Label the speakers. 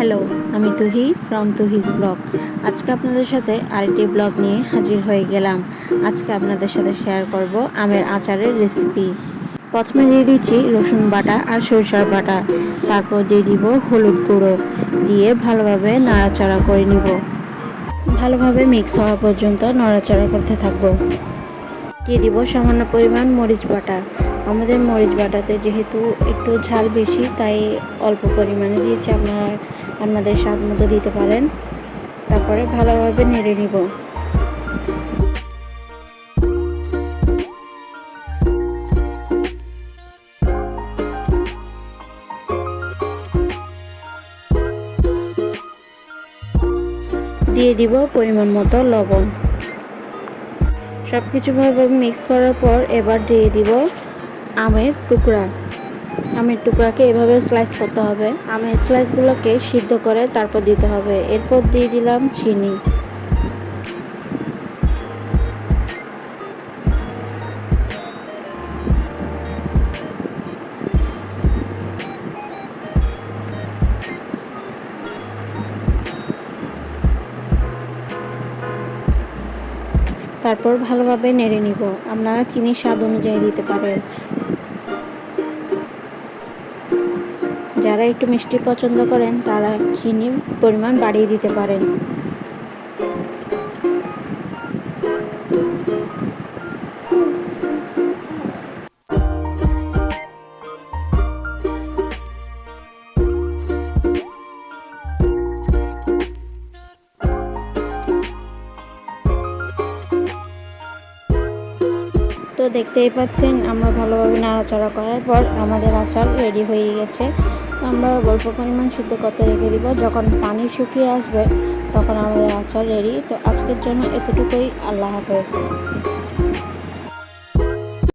Speaker 1: Hello আমি তুহি from তুহিজ blog আজকে আপনাদের সাথে আরেকটি ব্লগ নিয়ে হাজির হয়ে গেলাম। আজকে আপনাদের সাথে শেয়ার করব আমের আচারের রেসিপি প্রথমে দিয়ে দিচ্ছি রসুন বাটা আর সরিষার বাটা। তারপর দিয়ে দিব হলুদ গুঁড়ো। দিয়ে ভালোভাবে নাড়াচাড়া করে নিব। ভালোভাবে মিক্স হওয়া পর্যন্ত নাড়াচাড়া করতে থাকব। দিয়ে দিব? সামান্য পরিমাণ মরিচ বাটা। আমাদের মরিচ বাটাতে যেহেতু একটু ঝাল বেশি, তাই অল্প পরিমাণে দিয়েছি। আপনারা আপনাদের স্বাদ মতো দিতে পারেন। তারপরে ভালোভাবে নেড়ে নিব। দিয়ে দিব পরিমাণ মতো লবণ। সব কিছু ভালোভাবে মিক্স করার পর এবার দিয়ে দিব আমের টুকরা। আমের টুকরাকে এভাবে স্লাইস করতে হবে। আমের স্লাইসগুলোকে সিদ্ধ করে তারপর দিতে হবে। এরপর দিয়ে দিলাম চিনি। তারপর ভালোভাবে নেড়ে নিব। আপনারা চিনির স্বাদ অনুযায়ী দিতে পারেন। যারা একটু মিষ্টি পছন্দ করেন, তারা চিনির পরিমাণ বাড়িয়ে দিতে পারেন। দেখতেই পাচ্ছেন, আমরা ভালোভাবে নাড়াচাড়া করার পর আমাদের আচার রেডি হয়ে গেছে। আমরা অল্প পরিমাণ সিদ্ধ করতে রেখে দিব, যখন পানি শুকিয়ে আসবে, তখন আমাদের আচার রেডি তো আজকের জন্য এতটুকুই। আল্লাহ হাফেজ।